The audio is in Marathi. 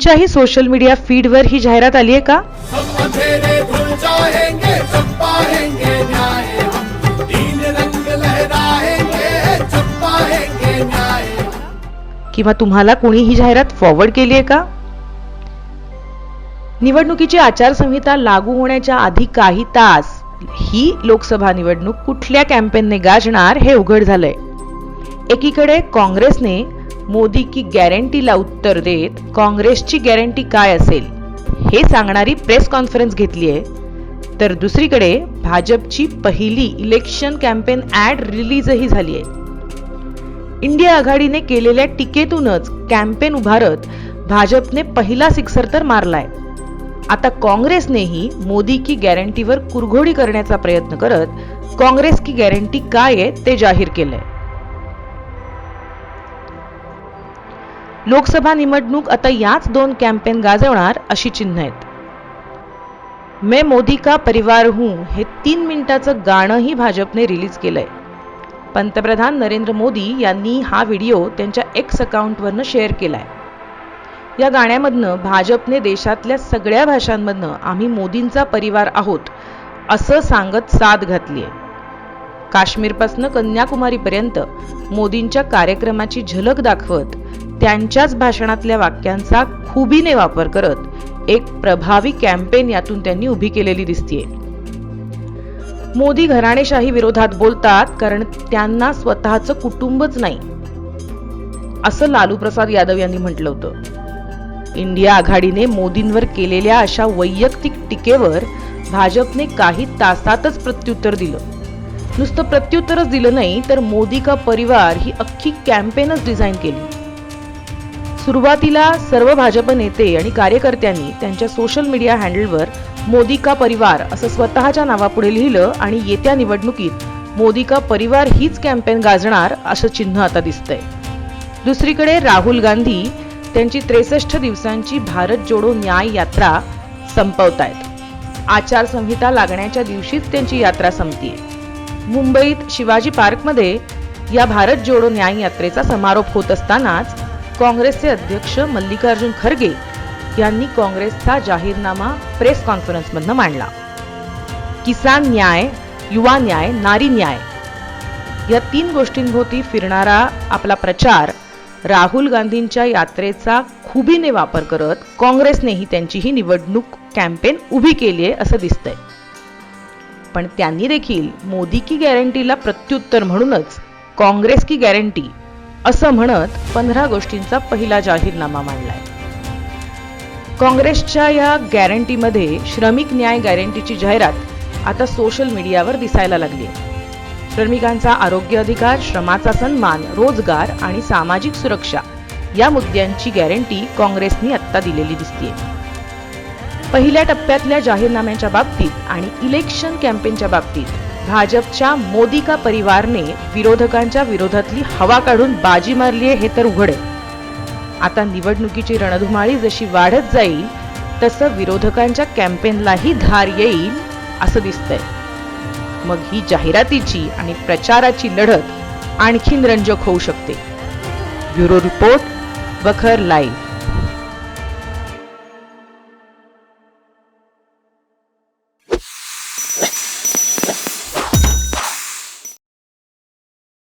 तुमच्याही सोशल मीडिया फीडवर ही जाहिरात आली आहे का? किंवा तुम्हाला कोणी ही जाहिरात फॉरवर्ड केली आहे का? निवडणुकीची आचारसंहिता लागू होण्याच्या आधी काही तास ही लोकसभा निवडणूक कुठल्या कॅम्पेनने गाजणार हे उघड झालंय. एकीकडे काँग्रेसने मोदी की गॅरंटीला उत्तर देत काँग्रेसची गॅरंटी काय असेल हे सांगणारी प्रेस कॉन्फरन्स घेतली आहे. तर दुसरीकडे भाजपची पहिली इलेक्शन कॅम्पेन ॲड रिलीजही झाली आहे. इंडिया आघाडीने केलेल्या टीकेतूनच कॅम्पेन उभारत भाजपने पहिला सिक्सर तर मारलाय. आता काँग्रेसनेही मोदी की गॅरंटीवर कुरघोडी करण्याचा प्रयत्न करत काँग्रेस की गॅरंटी काय आहे ते जाहीर केलंय. लोकसभा निवडणूक आता याच दोन कॅम्पेन गाजवणार अशी चिन्ह आहेत. मैं मोदी का परिवार हूं हे तीन मिनिटाचं गाणंही भाजपने रिलीज केलंय. पंतप्रधान नरेंद्र मोदी यांनी हा व्हिडिओ त्यांच्या एक्स अकाउंटवरनं शेअर केलाय. या गाण्यामधनं भाजपने देशातल्या सगळ्या भाषांमधनं आम्ही मोदींचा परिवार आहोत असं सांगत साथ घातलीय. काश्मीरपासनं कन्याकुमारीपर्यंत मोदींच्या कार्यक्रमाची झलक दाखवत त्यांच्याच भाषणातल्या वाक्यांचा खुबीने वापर करत एक प्रभावी कॅम्पेन यातून त्यांनी उभी केलेली दिसतीये. मोदी घराणेशाही विरोधात बोलतात कारण त्यांना स्वतःचं कुटुंबच नाही. असं लालू प्रसाद यादव यांनी म्हटलं होतं. इंडिया आघाडीने मोदींवर केलेल्या अशा वैयक्तिक टीकेवर भाजपने काही तासातच प्रत्युत्तर दिलं. नुसतं प्रत्युत्तरच दिलं नाही तर मोदी का परिवार ही अख्खी कॅम्पेनच डिझाईन केली. सुरुवातीला सर्व भाजप नेते आणि कार्यकर्त्यांनी त्यांच्या सोशल मीडिया हँडलवर मोदी का परिवार असं स्वतःच्या नावापुढे लिहिलं आणि येत्या निवडणुकीत मोदी का परिवार हीच कॅम्पेन गाजणार असं चिन्ह आता दिसतंय. दुसरीकडे राहुल गांधी त्यांची त्रेसष्ट दिवसांची भारत जोडो न्याय यात्रा संपवतायत. आचारसंहिता लागण्याच्या दिवशीच त्यांची यात्रा संपतीये. मुंबईत शिवाजी पार्कमध्ये या भारत जोडो न्याय यात्रेचा समारोप होत असतानाच काँग्रेसचे अध्यक्ष मल्लिकार्जुन खरगे यांनी काँग्रेसचा जाहीरनामा प्रेस कॉन्फरन्समधनं मांडला. किसान न्याय युवा न्याय नारी न्याय या तीन गोष्टींभोवती फिरणारा आपला प्रचार राहुल गांधींच्या यात्रेचा खुबीने वापर करत काँग्रेसनेही त्यांची ही निवडणूक कॅम्पेन उभी केली आहे असं दिसतंय. पण त्यांनी देखील मोदी की गॅरंटीला प्रत्युत्तर म्हणूनच काँग्रेस की गॅरंटी असं म्हणत पंधरा गोष्टींचा पहिला जाहीरनामा मांडलाय. काँग्रेसच्या या गॅरंटीमध्ये श्रमिक न्याय गॅरंटीची जाहिरात आता सोशल मीडियावर दिसायला लागली श्रमिकांचा आरोग्य अधिकार श्रमाचा सन्मान रोजगार आणि सामाजिक सुरक्षा या मुद्द्यांची गॅरंटी काँग्रेसनी आत्ता दिलेली दिसतीये. पहिल्या टप्प्यातल्या जाहीरनाम्याच्या बाबतीत आणि इलेक्शन कॅम्पेनच्या बाबतीत भाजपच्या मोदी का परिवारने विरोधकांच्या विरोधातली हवा काढून बाजी मारली आहे हे तर उघड. आहे आता निवडणुकीची रणधुमाळी जशी वाढत जाईल तसं विरोधकांच्या कॅम्पेनलाही धार येईल असं दिसतंय. मग ही जाहिरातीची आणि प्रचाराची लढत आणखीन रंजक होऊ शकते. Bureau report वखर live